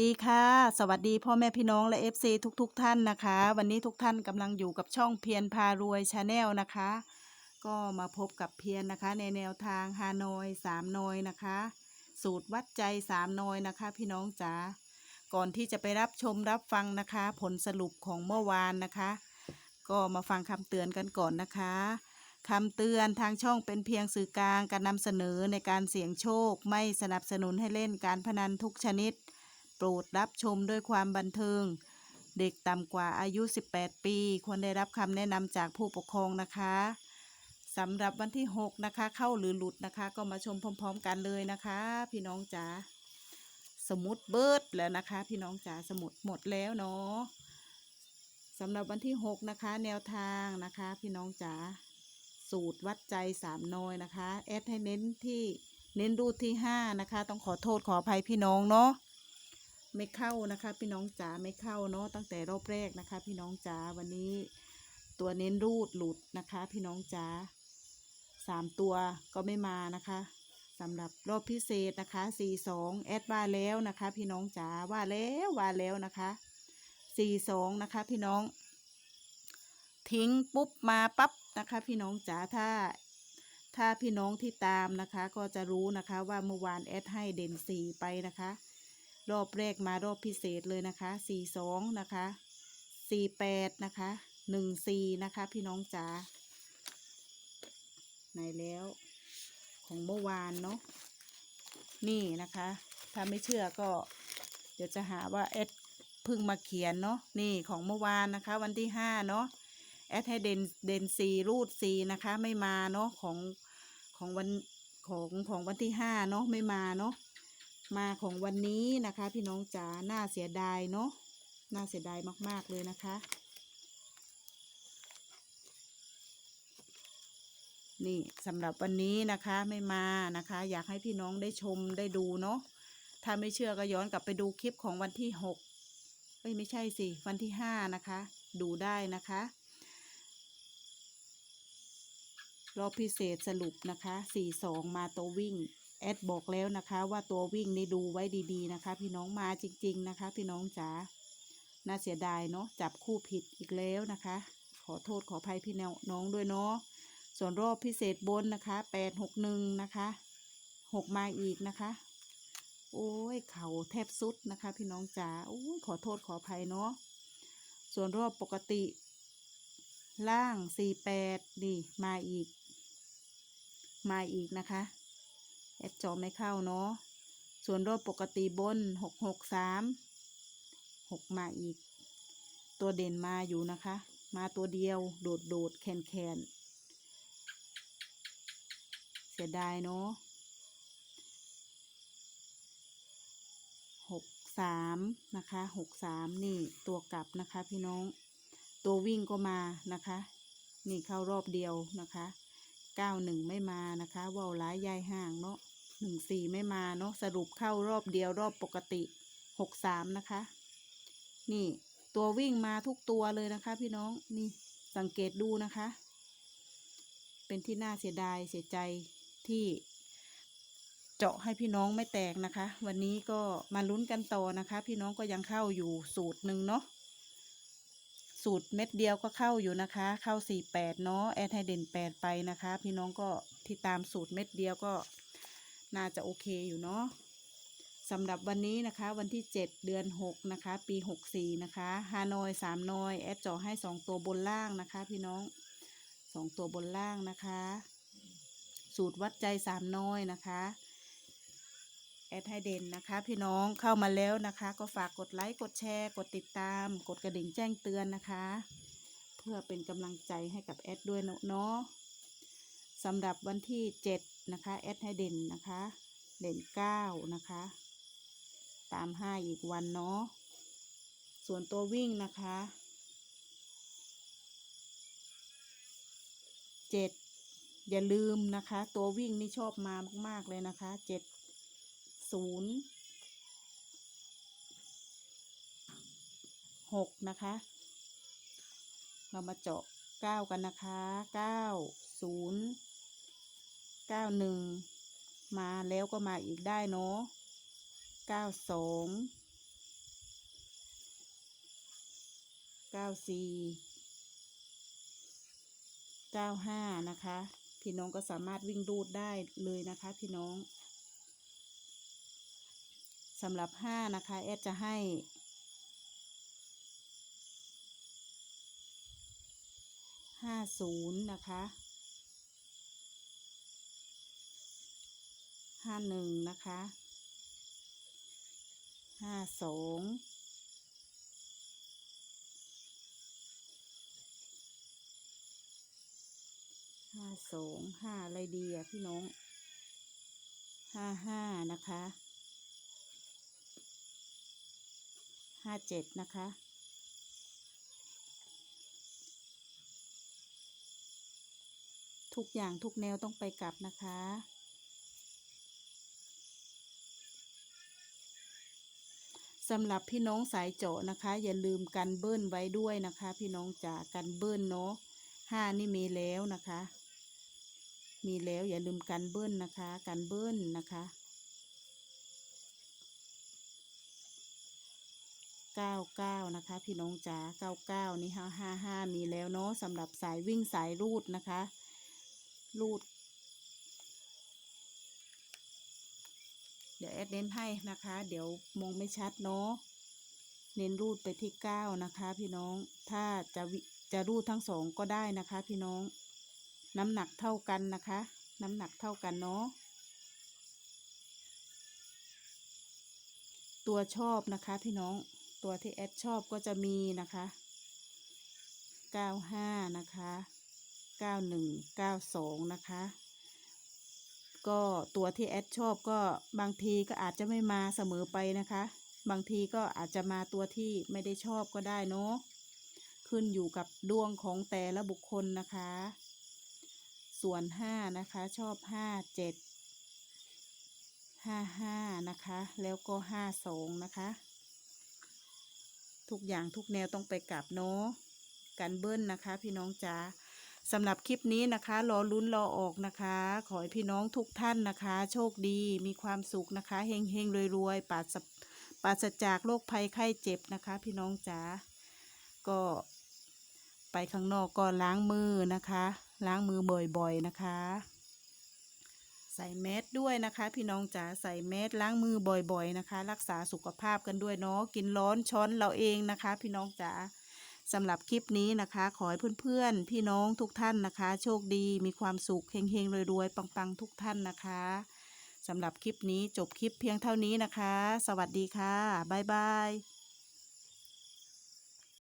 ดีค่ะ สวัสดีพ่อแม่พี่น้องและ FC ทุกๆทท่านนะคะ วันนี้ทุกท่านกำลังอยู่กับช่องเพียรพารวยชาแนลนะคะ ก็มาพบกับเพียรนะคะ ในแนวทางฮานอยสามนอยนะคะ สูตรวัดใจสามนอยนะคะ พี่น้องจ๋าก่อนที่จะไปรับชมรับฟังนะคะ ผลสรุปของเมื่อวานนะคะ ก็มาฟังคำเตือนกันก่อนนะคะคำเตือนทางช่องเป็นเพียงสื่อกลางการนำเสนอในการเสี่ยงโชค ไม่สนับสนุนให้เล่นการพนันทุกชนิด โปรดรับชมด้วยความบันเทิง เด็กต่ำกว่าอายุ 18 ปี ควรได้รับคำแนะนำจากผู้ปกครองนะคะสำหรับวันที่ 6 นะคะ เข้าหรือหลุดนะคะ ก็มาชมพร้อม ๆ กันเลยนะคะ พี่น้องจ๋าสมุดเบิร์ดแล้วนะคะ พี่น้องจ๋าสมุดหมดแล้วเนาะสำหรับวันที่ 6 นะคะ แนวทางนะคะ พี่น้องจ๋าสูตรวัดใจสามน้อยนะคะแอดให้เน้นที่เน้นรูดที่ 5 นะคะ ต้องขอโทษขออภัยพี่น้องเนาะ ไม่เข้านะคะ พี่น้องจ๋าไม่เข้าเนาะตั้งแต่รอบแรกนะคะ พี่น้องจ๋าวันนี้ตัวเน้นรูดหลุดนะคะ พี่น้องจ๋าสามตัวก็ไม่มานะคะสำหรับรอบพิเศษนะคะสี่สองแอดว่าแล้วนะคะ พี่น้องจ๋าว่าแล้วว่าแล้วนะคะสี่สองนะคะ พี่น้อง ทิ้งปุ๊บมาปั๊บนะคะ พี่น้องจ๋าถ้า ถ้าพี่น้องที่ตามนะคะ ก็จะรู้นะคะว่าเมื่อวานแอดให้เด่นสี่ไปนะคะ รอบแรกมารอบพิเศษเลยนะคะสี่สองนะคะสี่แปดนะคะหนึ่งสี่นะคะ พี่น้องจ๋าไหนแล้วของเมื่อวานเนาะนี่นะคะ ถ้าไม่เชื่อก็ เดี๋ยวจะหาว่าแอดเพิ่งมาเขียนเนาะนี่ของเมื่อวานนะคะ วันที่ห้าเนาะแอดให้เด่นเด่นสีรูดสีนะคะ ไม่มาเนาะของของวันของของวันที่ห้าเนาะไม่มาเนาะ มาของวันนี้นะคะ พี่น้องจ๋าน่าเสียดายเนาะน่าเสียดายมาก ๆ เลยนะคะ นี่สำหรับวันนี้นะคะไม่มานะคะ อยากให้พี่น้องได้ชมได้ดูเนาะถ้าไม่เชื่อก็ย้อนกลับไปดูคลิปของวันที่หกเอ้ยไม่ใช่สิวันที่ห้านะคะ ดูได้นะคะ รอบพิเศษสรุปนะคะสี่สองมาตัววิ่ง แอดบอกแล้วนะคะว่าตัววิ่งนี่ดูไว้ดีๆนะคะ พี่น้องมาจริง ๆนะคะ พี่น้องจ๋าน่าเสียดายเนาะจับคู่ผิดอีกแล้วนะคะ ขอโทษขออภัยพี่น้องด้วยเนาะส่วนรอบพิเศษบนนะคะแปดหกหนึ่งนะคะหกมาอีกนะคะ โอ้ยเข่าแทบสุดนะคะ พี่น้องจ๋าโอ้ยขอโทษขออภัยเนาะส่วนรอบปกติ ล่างสี่แปดนี่มาอีก มาอีกนะคะ แอดจอไม่เข้าเนาะ ส่วนรอบปกติบนหกหกสามหกมาอีก ตัวเด่นมาอยู่นะคะ มาตัวเดียวโดดโดดแคนแคนเสียดายเนาะหกสามนะคะหกสามนี่ตัวกลับนะคะพี่น้อง ตัววิ่งก็มานะคะ นี่เข้ารอบเดียวนะคะเก้าหนึ่งไม่มานะคะว่าวร้ายยายห่างเนาะ หนึ่งสี่ไม่มาเนาะสรุปเข้ารอบเดียวรอบปกติหกสามนะคะ นี่ตัววิ่งมาทุกตัวเลยนะคะ พี่น้องนี่สังเกตดูนะคะ เป็นที่น่าเสียดายเสียใจที่เจาะให้พี่น้องไม่แตกนะคะ วันนี้ก็มาลุ้นกันต่อนะคะ พี่น้องก็ยังเข้าอยู่สูตรหนึ่งเนาะสูตรเม็ดเดียวก็เข้าอยู่นะคะ เข้าสี่แปดเนาะแอดให้เด่นแปดไปนะคะ พี่น้องก็ที่ตามสูตรเม็ดเดียวก็ น่าจะโอเคอยู่เนาะสำหรับวันนี้นะคะ วันที่เจ็ดเดือนหกนะคะ ปีหกสี่นะคะฮานอยสามนอย แอดจาะให้สองตัวบนล่างนะคะ พี่น้องสองตัวบนล่างนะคะ สูตรวัดใจสามนอยนะคะแอดให้เด่นนะคะพี่น้องเข้ามาแล้วนะคะ ก็ฝากกดไลค์กดแชร์กดติดตาม กดกระดิ่งแจ้งเตือนนะคะ เพื่อเป็นกำลังใจให้กับแอดด้วยเนาะ สำหรับวันที่เจ็ดนะคะแอดให้เด่นนะคะ เด่นเก้านะคะ ตามห้อีกวันเนาะส่วนตัววิ่งนะคะเจ็ดอย่าลืมนะคะ ตัววิ่งนี่ชอบมามาก ๆ เลยนะคะเจ็ดศูนย์หกนะคะ เรามาเจาะเก้ากันนะคะเก้าศูนย์ เก้าหนึ่งมาแล้วก็มาอีกได้เนาะเก้าสองเก้าสี่เก้าห้านะคะ พี่น้องก็สามารถวิ่งรูดได้เลยนะคะพี่น้องสำหรับห้านะคะแอดจะให้ห้าศูนย์นะคะ ห้าหนึ่งนะคะห้าสองห้าสองห้าอะไรดีอะพี่น้องห้าห้านะคะห้าเจ็ดนะคะทุกอย่างทุกแนวต้องไปกลับนะคะ สำหรับพี่น้องสายเจาะนะคะ อย่าลืมกันเบิ้ลไว้ด้วยนะคะ พี่น้องจ๋ากันเบิ้ลเนาะห้านี่มีแล้วนะคะ มีแล้วอย่าลืมกันเบิ้ลนะคะ กันเบิ้ลนะคะเก้าเก้านะคะ พี่น้องจ๋าเก้าเก้านี่ห้าห้าห้ามีแล้วเนาะสำหรับสายวิ่งสายรูดนะคะ รูด เดี๋ยวแอดเน้นให้นะคะ เดี๋ยวมองไม่ชัดเนาะเน้นรูดไปที่เก้านะคะ พี่น้องถ้าจะวิจะรูดทั้งสองก็ได้นะคะ พี่น้อง น้ำหนักเท่ากันนะคะ น้ำหนักเท่ากันเนาะตัวชอบนะคะ พี่น้องตัวที่แอดชอบก็จะมีนะคะเก้าห้านะคะเก้าหนึ่งเก้าสองนะคะ ก็ตัวที่แอดชอบก็บางทีก็อาจจะไม่มาเสมอไปนะคะ บางทีก็อาจจะมาตัวที่ไม่ได้ชอบก็ได้เนาะขึ้นอยู่กับดวงของแต่ละบุคคลนะคะ ส่วนห้านะคะชอบห้าเจ็ดห้าห้านะคะ แล้วก็ห้าสองนะคะ ทุกอย่างทุกแนวต้องไปกลับเนาะกันเบิ้ลนะคะ พี่น้องจ๋า สำหรับคลิปนี้นะคะรอลุ้นรอออกนะคะ ขอให้พี่น้องทุกท่านนะคะ โชคดีมีความสุขนะคะเฮงเฮงรวยรวยๆปราศปราศจากโรคภัยไข้เจ็บนะคะ พี่น้องจ๋าก็ไปข้างนอกก็ล้างมือนะคะ ล้างมือบ่อยๆนะคะ ใส่แมสด้วยนะคะ พี่น้องจ๋าใส่แมสล้างมือบ่อยๆนะคะ รักษาสุขภาพกันด้วยเนาะกินร้อนช้อนเราเองนะคะ พี่น้องจ๋า สำหรับคลิปนี้นะคะ ขอให้เพื่อนๆ พี่น้องทุกท่านนะคะ โชคดีมีความสุขเฮงๆรวยๆปังๆ ทุกท่านนะคะสำหรับคลิปนี้จบคลิปเพียงเท่านี้นะคะ สวัสดีค่ะ บ๊ายบาย